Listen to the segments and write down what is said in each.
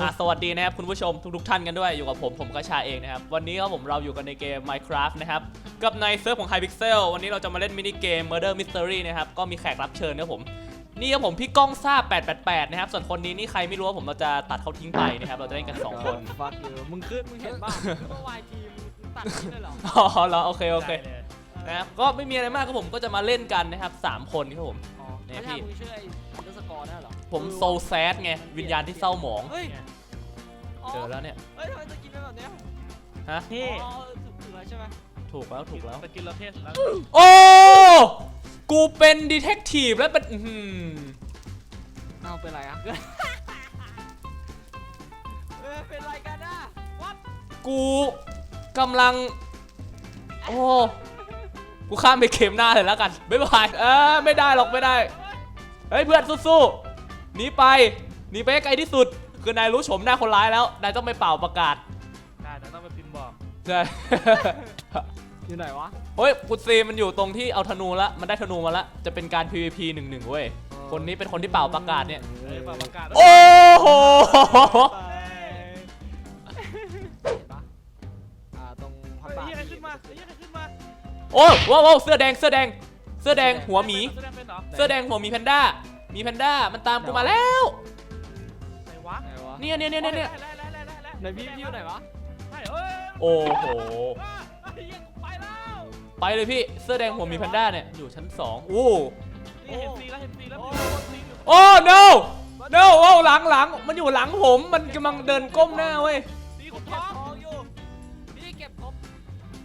อะสวัสดีนะครับคุณผู้ชมทุกๆท่านกันด้วยอยู่กับผมผมกระชาเองนะครับ วันนี้ครับผมเราอยู่กันในเกม Minecraft นะครับ กับในเซิร์ฟของ Hypixel วันนี้เราจะมาเล่นมินิเกม Murder Mystery นะครับ ก็มีแขกรับเชิญนะครับผม นี่ครับผมพี่ก้องซ่า 888 นะครับ ส่วนคนนี้นี่ใครไม่รู้ว่าผมเราจะตัดเขาทิ้งไปนะครับ เราจะเล่นกัน 2 คน ฟักอยู่มึงขึ้นมึงเห็นบ้างเมื่อวายทีมมึงตัดนี้เลยเหรออ๋อเหรอโอเคโอเคได้ลยนะครับก็ไม่มีอะไรมากครับผมก็จะมาเล่นกันนะครับสามคนครับผม อ๋อเนี่ยไม่พี่ใช่มึงชื่อไอ้เดสกอร์นั่นเหรอ ผมโซแซดไง วิญญาณที่เศร้าหมอง เฮ้ยเจอแล้วเนี่ย เฮ้ยทำไมจะกินเป็นแบบเนี้ยฮะเท่อ๋อถูกถูกแล้วใช่ไหมถูกแล้วถูกแล้ว สกินเราเท่สุดแล้วโอ้ กูเป็นดีเทคทีฟแล้วเป็นอื้อหือเอาเป็นไรอะเออเป็นไรกันอะวัดกูกำลัง โอ้ กูข้ามไปเข็มหน้าเลยแล้วกัน บ๊ายบาย เออไม่ได้หรอกไม่ได้ เฮ้ยเพื่อนสู้ๆ หนีไปหนีไปให้ไกลที่สุด คือนายรู้โฉมหน้าคนร้ายแล้วนายต้องไปเป่าประกาศได้แต่ต้องไปพิมพ์บอก ใช่ อยู่ไหนวะ เฮ้ยกุซีมันอยู่ตรงที่เอาธนูละมันได้ธนูมาละจะเป็นการ PVP หนึ่งหนึ่งเว้ยคนนี้เป็นคนที่เป่าประกาศเนี่ยเฮ้ยเป่าประกาศโอ้โหเห็นปะอ่าตรงพัเฮ้บบาทยยังไงขึ้นมาเฮ้ยยังไงขึ้นมาโอ้ว้าวว้าวเสื้อแดงเสื้อแดง เสื้อแดงหัวหมี แสดงเป็นเหรอเสื้อแดงหัวหมีแพนด้า มีแพนด้ามันตามกูมาแล้ว ไหนวะไหนวะเนี่ยเนี่ยเนี่ยเนี่ยแล้วแล้วแล้วแล้วแล้วไหนพี่พี่อยู่ไหนวะใช่เอ้ยโอ้โหว้าเฮ้ยยังไปแล้วไปเลยพี่ เสื้อแดงหัวหมีแพนด้าเนี่ย อยู่ชั้นสองโอ้นี่เห็นซีแล้วเห็นซีแล้วมีคนซีอยู่โอ้ no no โอ้หลังหลังมันอยู่หลังผม มันกำลังเดินก้มหน้าเว้ย ซีผคุมณเก็ท้บองทองอยู่พี่เก็บครบ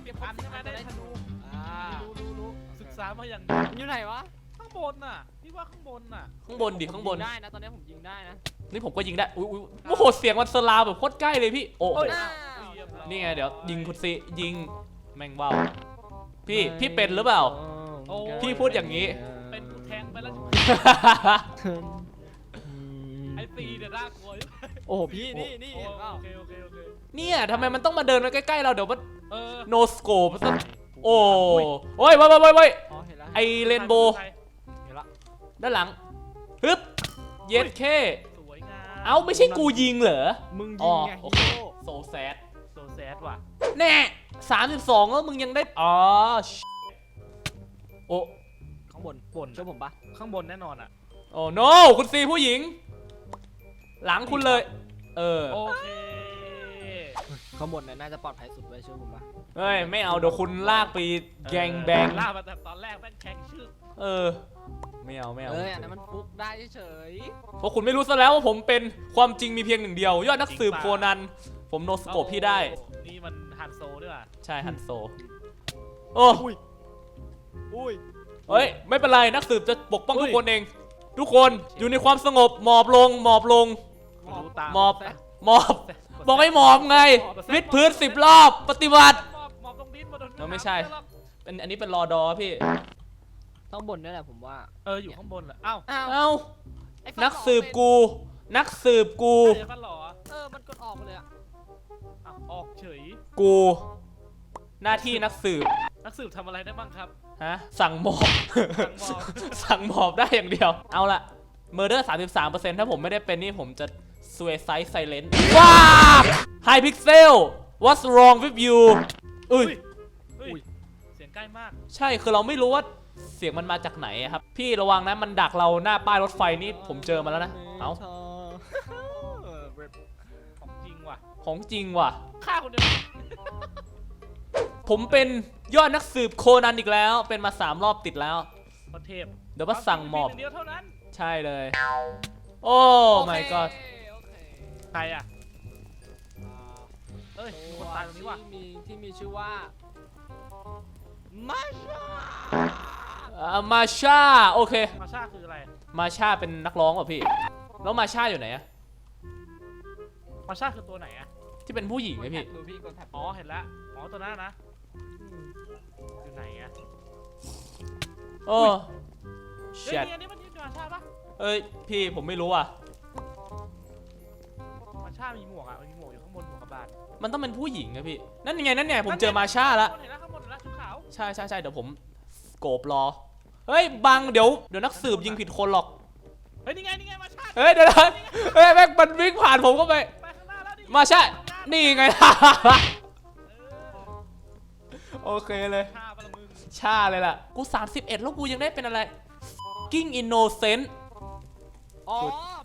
เก็บครอับนใช่ไหมได้ธนูอ่ารู้รู้รู้ศึกษามาอย่างอยู่ไหนวะข้าง บนน่ะพี่ว่าข้างบนน่ะข้างบนดิข้างบน ผมยิได้นะตอนนี้ผมยิงได้นะ นี่ผมก็ยิงได้ อุ้ยอุ้ยโอ้โห เสียงมันสลาวแบบโคตรใกล้เลยพี่ โอ้โหเฮ้ยอ้าว เรียบร้อยนี่ไงเดี๋ยวยิงคุณซียิงแมงว่าวพี่พี่เป็นหรือเปล่าโอ้ยพี่พูดอย่างนี้ เป็นกูแทงไปแล้วไอ้ซีเนี่ยน่ากลัวอยู่โอ้โหพี่นี่นี่โอ้เห็นเปล่าโอเคโอเคโอเคเนี่ยทำไมมันต้องมาเดินมาใกล้ๆเราเดี๋ยวมันเออโนสโคปซะโอ้โอ้ยไว้ไว้ไว้ไว้อ๋อเห็นแล้วไอเรนโบว์ใครเห็นละ ด้านหลังฮึบเย็ดเคสวยงามเอ้าไม่ใช่กูยิงเหรอ มึงอ๋ยิองไงโอฮีเคโร่โซแซดโซแซดว่ะแน่สามสิบสองแล้วมึงยังได้ อ๋อโอ้ ข้างบนบนช่วยผมปะข้างบนแน่นอนอะ โอ้โนคุณซีผู้หญิง หลังคุณเลย เออ โอเค ข้างบนน่ะน่าจะปลอดภัยสุดไว้ยช่วยผมปะเฮ้ย ไม่เอาเดี๋ยวคุณลากไปแกงแบง ล่ากมาแต่ตอนแรกแม่งแข่งชื่อ เออ ไม่เอาไม่เอาเอ้ยอันนั้นมันฟุกได้เฉยเพราะคุณไม่รู้ซะแล้วว่าผมเป็นความจริงมีเพียงหนึ่งเดียว ยอดนักสืบโคนัน ผมโนสโกปพี่ได้นี่มันฮันโซด้วยว่ะใช่ฮันโซ โอ้อุ้ยอุ้ย เฮ้ย ไม่เป็นไรนักสืบจะปกป้องทุกคนเอง ทุกคนอยู่ในความสงบหมอบลงหมอบลงกูรู้ตามหมอบหมอบบอกให้หมอบไง วิดพื้นสิบรอบ ปฏิบัติ หมอบหมอบตรงดินมาโดนเออไม่ใช่ เป็นอันนี้เป็นรอดอพี่ ต้องบนด้วยแหละผมว่า เอออยู่ข้างบนเหรออ้าวอ้าวเอ้าไอ้ฟันักสืบกู นักสืบกู เดี๋ยวมันเหรอเออ มันกดออกไปเลยอะอ้าวออกเฉย กู หน้าที่นักสืบนักสืบทำอะไรได้บ้างครับ ฮะสั่งหมอบ สั่งหมอบ สั่งหมอบได้อย่างเดียว เอาละเมอร์เดอร์33%ถ้าผมไม่ได้เป็นนี่ผมจะ suicide silent ว้า High Pixel What's wrong with you อุ้ยเฮ้ย เสียงใกล้มาก ใช่คือเราไม่รู้ว่า เสียงมันมาจากไหนอะครับ พี่ระวังนะมันดักเราหน้าป้ายรถไฟนี่ผมเจอมาแล้วนะ เอ้า เออเรปของจริงว่ะของจริงว่ะ ฆ่าคนเดียวผมเป็นยอดนักสืบโคนันอีกแล้ว เป็นมาสามรอบติดแล้วคนเทพเดี๋ยวว่าสั่งหมอบเาเดียวเท่านั้นใช่เลย โอ้ my god โอเคใครอะอ่าเอ้ยมีคนตายตรงนี้ว่ะที่มีที่มีชื่อว่ามาชา อ่ามาชาโอเค มาชาคืออะไร มาชาเป็นนักร้องป่ะพี่ แล้วมาชาอยู่ไหนอะมาชาคือตัวไหนอะที่เป็นผู้หญิงไงพี่ ดูพี่กดแท็บอ๋อ เห็นแล้ว อ๋อ ตัวนั้นนะ อยู่ไหนอะโอ้เฮ้ยเช็ดนี่อันนี้มันยืนมาชาปะเอ้ยพี่ผมไม่รู้อะ มาชามีหมวกอะมีหมวกอยู่ข้างบนหมวกกระบาดมันต้องเป็นผู้หญิงไงพี่ นั่นไงนั่นไงผมเจอมาชาละ เห็นแล้วข้างบนเห็นแล้วชุดขาว ใช่ใช่ใช่เดี๋ยวผมโกบรอ เฮ้ยบังเดี๋ยวเดี๋ยวนักสืบยิงผิดคนหรอก เฮ้ยนี่ไงนี่ไงมาชาเฮ้ยเดี๋ยวนะเฮ้ยแม่งมันวิ่งผ่านผมเข้าไป ไปมาใช่นี่ไงล่ะโอเคเลยฆ่าปะละมึงชาเลยล่ะ กู 31 แล้วกูยังได้เป็นอะไร กิ้งอินโนเซนต์อ๋อ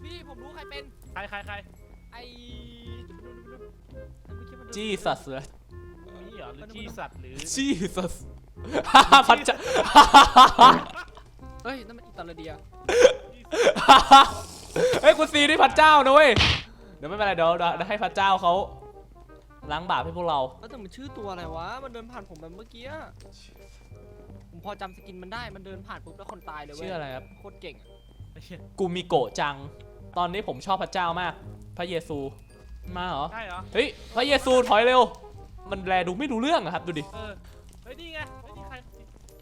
พี่ผมรู้ใครเป็น ใครใครใครไอ้จีสัสเลยนี่เหรอหรือที่สัตว์หรือ จีสัสพัดจะ เฮ้ยนั่นมันอิตาเลียเฮ้ยกูซีนี่พระเจ้านะเว้ยเดี๋ยวไม่เป็นไรเดี๋ยวเดี๋ยวเดี๋ยวให้พระเจ้าเขาล้างบาปให้พวกเรา แล้วแต่มันชื่อตัวอะไรวะ มันเดินผ่านผมแบบเมื่อกี้อะผมพอจำสกินมันได้ มันเดินผ่านปุ๊บแล้วคนตายเลยเว้ยชื่ออะไรครับ โคตรเก่งอะไอ้เหี้ยกูมีโกะจัง ตอนนี้ผมชอบพระเจ้ามาก พระเยซู มาเหรอ ใช่เหรอ เฮ้ย พระเยซูถอยเร็ว มันแลดูไม่รู้เรื่องอะครับดูดิ เออ เฮ้ย นี่ไง เฮ้ย นี่ใคร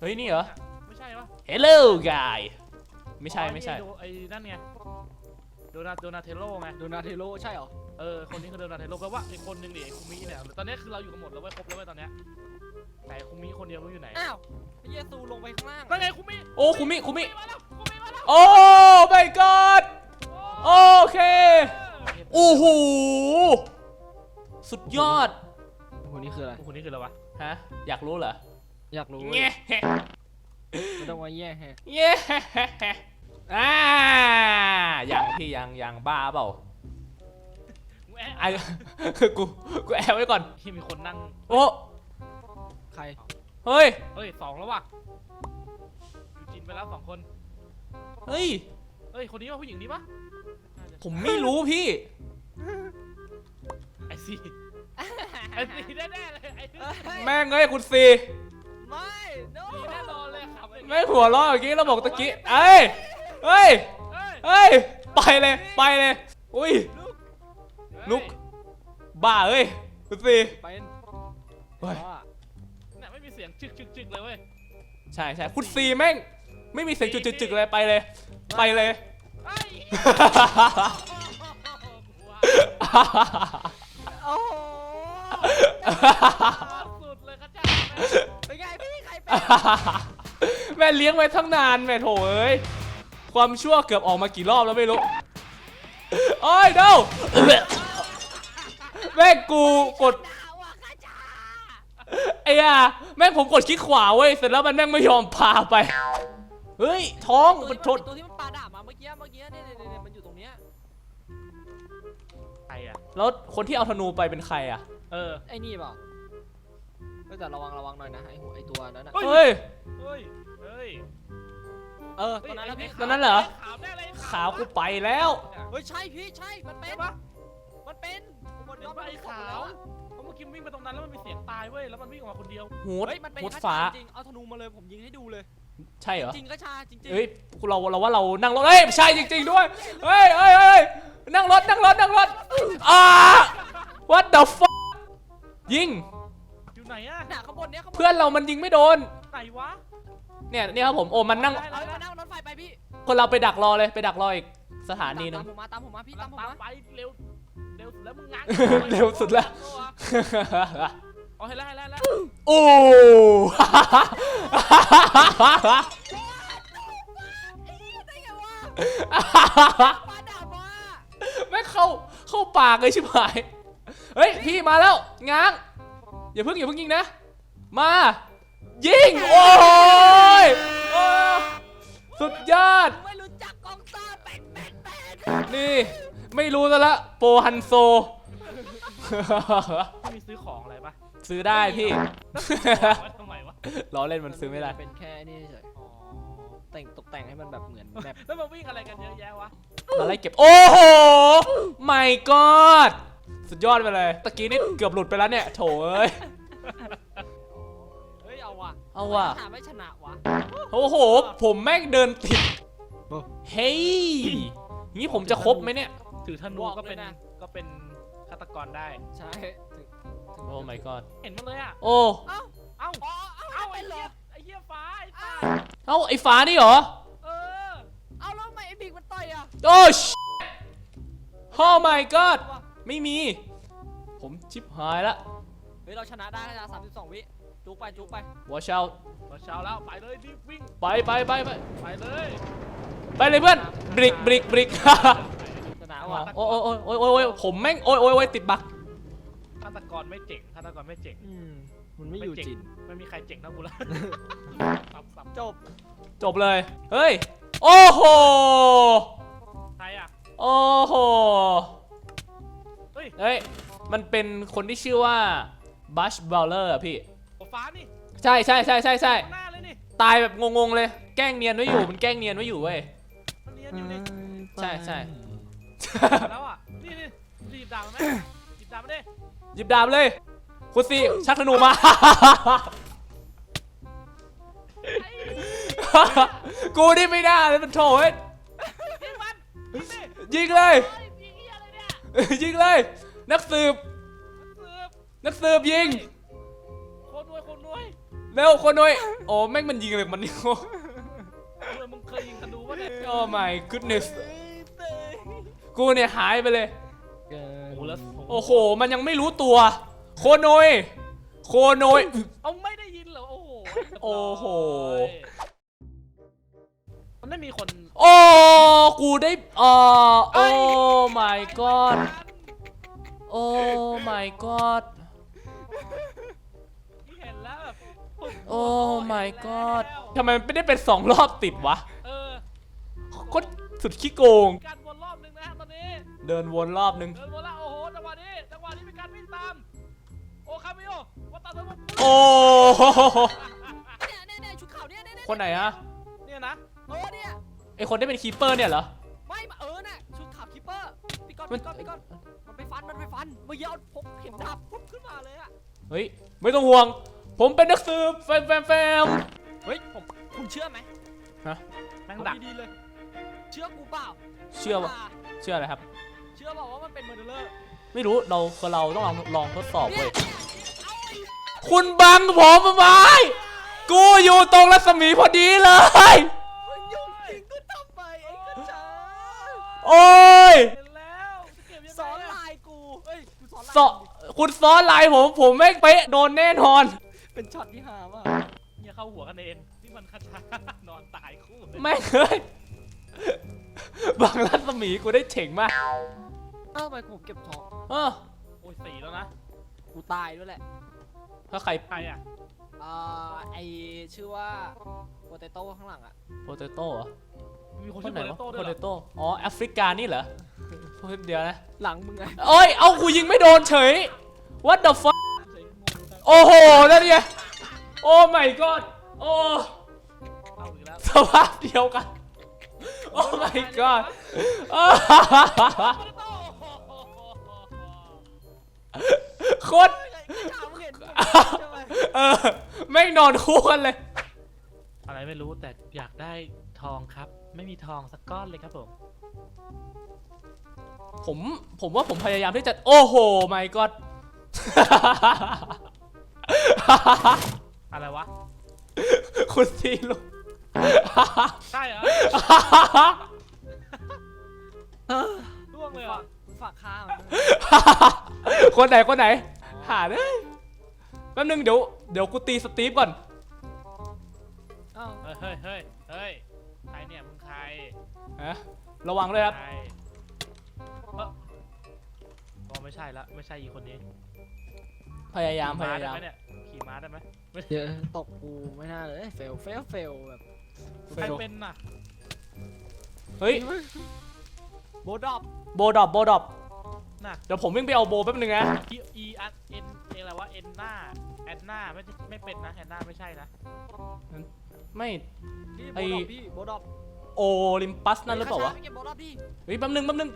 เฮ้ยนี่เหรอไม่ใช่ปะ Hello guy ไม่ใช่อ๋อไม่ใช่นี่โดไอ้นั่นไงโดนาโดนาเทโลไง โดนาเทโลใช่เหรอ เออ คนนี้คือโดนาเทโลแปลว่าไอ้คนหนึงดิไอ้คุมิเนี่ย ตอนนี้คือเราอยู่กันหมดแล้วเว้ยครบแล้วเว้ยตอนเนี้ยแต่ไอ้คุมิคนเดียวไม่รู้อยู่ไหนอ้าวพระเยซูลงไปข้างล่างนั่นไงคุมิโอ้คุมิคุมิ มาแล้วคุมิมาแล้วโอ้ my god โอเค โอ้โห สุดยอดคนนี้คืออะไรคนนี้คืออะไรวะ ฮะ อยากรู้เหรออยากรู้เงี้ย ไม่ต้องว่าแย่แฮะเงี้ยอ่ายังพี่ยังยังบ้าเปล่าแอะไอ้คือกูกูแอบไว้ก่อน ที่มีคนนั่ง โอ้ใคร เฮ้ยเฮ้ยสองแล้วว่ะยูจินไปแล้วสองคน เฮ้ย เฮ้ย คนนี้ว่าผู้หญิงนี้ปะน่าจะผมไม่รู้พี่ ไอซีไอซีแน่ๆเลยไอซีแม่งเอ้ยคุณซี ไม่ no แน่นอนเลยครับแม่งหัวเราะอย่างงี้เราบอกตะกี้เอ้ยเฮ้ยเฮ้ยเฮ้ยไปเลยไปเลยอุ้ย ลุกบ้าเอ้ยคุณซีเป็นเฮ้ยว่าเนี่ยไม่มีเสียงจึกจึกจึกเลยเว้ยใช่ใช่คุณซีแม่งไม่มีเสียงจุดๆๆเลยไปเลย ไปเลย ไอ้โอ้โหสุดเลยกระจา แม่เลี้ยงไว้ทั้งนานแม่โถเอ้ย ความชั่วเกือบออกมากี่รอบแล้วไม่รู้โอ้ยเดาแม่งกูกดไอ้อะแม่งผมกดคลิกขวาเว้ย เสร็จแล้วมันแม่งไม่ยอมพาไป เฮ้ย ท้องตัวมันที่ชมันนตัวที่มันปาดาบมาเมื่อกี้ เมื่อกี้เนี่ยเนี่ยเนี่ยมันอยู่ตรงเนี้ย ใครอะแล้วคนที่เอาธนูไปเป็นใครอะเออ ไอ้นี่เปล่า เฮ้ยแต่ระวังระวังหน่อยนะไอ้หัวไอ้ตัวนั้นอะเฮ้ย เฮ้ย เฮ้ย เฮ้ยเออตัวนั้นแล้วพี่ตัวนั้นเหรอ ขาวแน่เลยขาวกูไปแล้ว เฮ้ยใช่พี่ใช่มันเป็นใช่ปะมันเป็นผมเห็นยอมปะไอ้รับขาวแล้วอะเพราะเมื่อกี้วิ่งไปตรงนั้นแล้วมันมีเสียงตายเว้ยแล้วมันวิ่งออกมาคนเดียวหูดเฮ้ยมันเป็นหูดกระฟ้าชาจริงเอาธนูมาเลยผมยิงให้ดูเลย ใช่เหรอ จริงก็ชาจริงๆเฮ้ยเราเราว่าเรานั่งรถเฮ้ยใช่จริง ๆ ด้วย เฮ้ยเฮ้ยเฮ้ยนั่งรถนั่งรถนั่งรถอ่า what the fuck ยิงอยู่ ไหนอะหนาข้างบนเนี้ยข้างบนเพื่อนเรามันยิงไม่โดน ไหนวะเนี่ยเนี่ยครับผมโอ้มันนั่งได้เอาแล้วมานั่งรถไฟไปพี่คนเราไปดักรอเลยไปดักรออีกสถานีหนึตางมผมมาตามผมมาพี่ตาตามมผมตามมาไปเร็วเร็วสุดแล้วมึงง้างเร็วสุดแล้ว เอาให้แล้วให้แล้วให้แล้วโอ้ ได้ไงวะปาดาบมาแม่งเข้าเข้าปากเลยชิบหาย เฮ้ยพี่มาแล้วง้าง อย่าเพิ่งอย่าเพิ่งยิงนะ มา ยิง โอ้ยโอ้สุดยอด ไม่รู้จักกองซ่าเป็นเป็นเป็นนี่ ไม่รู้ซะละโปรฮันโซ มีซื้อของอะไรปะซื้อได้พี่ไว้ทำไมวะล้อเล่นมันซื้อไม่ได้ เป็นแค่นี่เฉยอ๋อแต่งตกแต่งให้มันแบบเหมือนแมปแล้วมาวิ่งอะไรกันเยอะแยะวะอะไรเก็บ โอ้โห my god สุดยอดไปเลย ตะกี้นี่เกือบหลุดไปแล้วเนี่ย โถเอ้ย เฮ้ย เอาว่ะเอาว่ะ หาไม่ชนะวะโอ้โห ผมแม่งเดินติดโอ้เฮ้ยงี้ผมจะครบไหมเนี่ย ถือธนูบอกก็เป็นเลยนะก็เป็นฆาตกรได้ ใช่ถึงโอ้ my god เห็นมันเลยอะ โอ้ เอ้าเอ้าอ๋อเอาเอ้าเป็ไอ้นเหรเหี้อยไอ้เหี้ยฟ้าไอ้ฟ้าเอ้า ไอ้ฟ้านี่เหรอ เออ เอาแล้วทำไมไอ้บิ๊กมันต่อยอะ โอ้ชโอ้ my god ไม่มี ผมชิบหายละเฮ้ยเราชนะได้นะสามสิบสองวิจุกไปจุกไป watch out ตอนเช้าแล้วไปเลยรีบวิ่งไปไปไปไปไปเลยไปเลยเพื่อนบริกบริกบริก ชนะโอ้ว่ะยโอ้ยโอ้ยโอ้ยโอ้ยผมแม่งโอ้ยโอ้ยโอ้ยติดบักฆาตกรไม่เจ๋งฆาตกรไม่เจ๋งอืมมันไม่อยู่เจ๋งจินไม่มีใครเจ๋งเท่ากูละสับสับจบจบเลย เฮ้ย โอ้โห ใครอะ โอ้โหเฮ้ยเฮ้ย มันเป็นคนที่ชื่อว่าบัชบ w ลเลอร์อะพี่ หัวฟ้านี่ใช่ใช่ใช่ใช่ใช่ข้างหน้าเลยนี่ตายแบบงงๆเลย แกล้งเนียนไว้อยู่ มันแกล้งเนียนไว้อยู่เว้ย มันเนียนอยู่นี่ใช่ใช่มาแล้วอะ นี่นี่รีบด่ามันไหมรีบด่ามันดิหยิบดาบเลยคุณซีชักธนูมา กูนี่ไม่ได้เลยมันโถเฮ้ยยิงมันยิงดิยิงเลยเฮ้ ยยิงเหี้ยอะไรเนี่ยยิงเลย นักสืบสืบนักสืบยิงคนรวยคนรวยเร็วคนหน่อยโอ้แม่งมันยิงเลยมันนี่เออมึงเคยยิงธนูปะเนี่ยโอ้ my goodness กูเนี่ยหายไปเลยเกินโอ้โหแล้วโอ้โห มันยังไม่รู้ตัว โคโนย โคโนย เอาไม่ได้ยินเหรอโอ้โหโอ้โห มันไม่มีคนโอ้กูได้อ่อโอ้ my god โอ้ my god เห็นแล้วแบบโอ้ my god ทำไมมันไม่ได้เป็นสองรอบติดวะเออโคตรสุดขี้โกง การวนรอบนึงนะตอนนี้ เดินวนรอบนึง เดินวนแล้วโอ้โหจังหวะนี้จังหวะนี้มีการวิ่งตามโอ้คามิโอว่าตามทั้งหมดโอ้ เนี่ยเนี่ยเนี่ยชุดขาวเนี่ยเนี่ยเนี่ยคนไหนอะเนี่ยนะเออเนี่ย ไอคนที่เป็นคีเปอร์เนี่ยเหรอ ไม่มาเออน่ะชุดขาวคิปเปอร์พี่ก้อนมันพี่ก้อนพี่ก้อนมันไปฟันมันไปฟันเมื่อกี้เอาพกเข็มดาบปุ๊บขึ้นมาเลยอะเฮ้ย ไม่ต้องห่วง ผมเป็นนักสืบแฟมแฟมแฟม เฮ้ยผมคุณเชื่อไหมแม่งผมดัก ดีๆเลย เชื่อกูเปล่าเชื่อว่าเชื่ออะไรครับ เชื่อบอกว่ามันเป็นเมอร์เดอร์ไม่รู้เราคือเราต้องลองลองทดสอบเนี่เว้ยยคุณบังผมทำไมกูอยู่ตรงรัศมีพอดีเลย มันยุ่งจริงก็ทำไปไอ้กระจา โอ้ยเห็นแล้วจะเก็บยังไงสอนอะลายกูเฮ้ยกูสอนลายสอคุณซ้อนลายผมผมไม่งเป๊ะโดนแน่นอน เป็นช็อตที่หามากเนี่ยเข้าหัวกันเองนี่มันคาชานอนตายคู่เลยแม่งเฮ้ยบังรัศมีกูได้เฉ่งมากเอ้าทำไมกูเก็บทองเออโอ้ยสี่แล้วนะกูตายด้วยแหละถ้าใครใครอะอ่าไอชื่อว่าโปเตโต้ข้างหลังอะโปเตโต้เหรอ มีคนคชื่นอไหนโปเตวะโต้ด้วยโปเหรเตอโต้อ๋อแอฟริกานี่เหรอเดี๋ยวนะหลังมึงไงโอ้ยเอากูยิงไม่โดนเฉย what the fuck โอ้โหแล้วเนี่ยโอ้ my god โอ้ เอาอีกแล้วสภาพเดียวกัน โอ้ my god อ้าโปเตโต้โคตรไอ้ข่าวมึงเห็นใช่ไหมเออ แม่งนอนคู่กันเลย อะไรไม่รู้แต่อยากได้ทองครับ ไม่มีทองสักก้อนเลยครับผม ผมผมว่าผมพยายามที่จะโอ้โห my god อะไรวะ คุณซีลุใช่เหรอร่วงเลยเหรอมึงฝากข้าวมันคนไหนคนไหน หาเลยแป๊บนึงเดี๋ยวเดี๋ยวกูตีสตีฟก่อน เอ้าเฮ้ยเฮ้ยเฮ้ยเฮ้ยใครเนี่ยมึงใคร ฮะระวังด้วยครับใครเอ้ออ๋อไม่ใช่ละไม่ใช่อีกคนนี้พยายามพขี่ยายาม ได้ไหมเนี่ยขี่ม้าได้ไหมเยอะตกกูไม่น่าเลยเฟลเฟลเฟลแบบใครเป็นน่ะเฮ้ย โบดอปโบดอบโบดอบน่ะเดี๋ยวผมวิ่งไปเอาโบแป๊บนึงนะ อีอีอันเอ็นเอ็นอะไรวะเอ็นหน้าแอนหน้าไม่ใช่ไม่เป็นนะแอนหน้าไม่ใช่นะไม่พี่ไอ้ โบดอปพี่โบดอป โอลิมปัสนั่นหรือเปล่าวะไปเก็บโบดอปดิเฮ้ยแป๊บนึงแป๊บนึง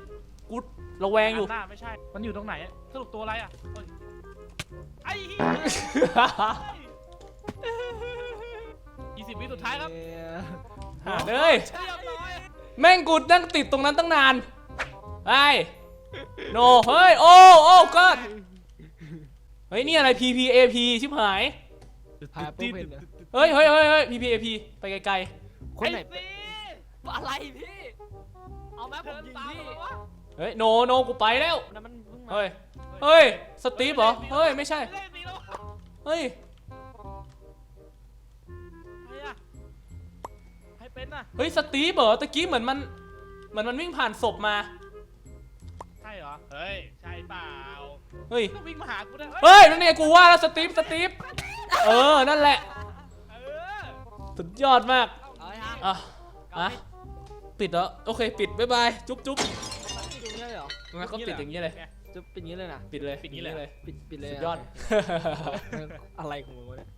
กูระแวงอยู่แนหน้าไม่ใช่ มันอยู่ตรงไหนอะสรุปตัวอะไรอะเฮ้ยไอ้เหี้ยยี่สิบวิสุดท้ายครับเอ้ยหาเลย เรียบร้อยแม่งกูนั่งติดตรงนั้นตั้งนานไอ้โนเฮ้ย โอ้โอ้ก็เฮ้ย นี่อะไร PPAP ชิบหายพายโปเพนเหรอเฮ้ยเฮ้ยเฮ้ยเฮ้ย PPAP ไปไกลคนไหนไอ้เป็น อะไรพี่ เอาแม่ผมเดินยิงตามพี่มาวะๆเฮ้ยโนโนกูไปแล้ว นั่นมันเพิ่งมาเฮ้ย เฮ้ย สตีฟเหรอ เฮ้ย ไม่ใช่ไม่ได้สิแล้วเฮ้ย ใครอะใครเป็นน่ะเฮ้ย สตีฟเหรอ ตะกี้เหมือนมัน เหมือนมันวิ่งผ่านศพมา ใช่เหรอ เฮ้ย ใช่เปล่าเฮ้ยต้องวิ่งมาหากูได้เฮ้ย นั่นไงกูว่าแล้วสตีฟ สตีฟ เออ นั่นแหละ เออ สุดยอดมาก เอาไอ้ฮะอะ อะ ปิดแล้วโอเค ปิดบ๊ายบายจุ๊บจุ๊บปิดอย่างนี้เลยเหรองั้นก็ปิดอย่างนี้เลย จะปิดอย่างนี้เลยนะ ปิดเลยปิดอย่างนี้เลยเลยปิดปิดเลยสุอะดยอด อะไรของมึงวะเนี่ย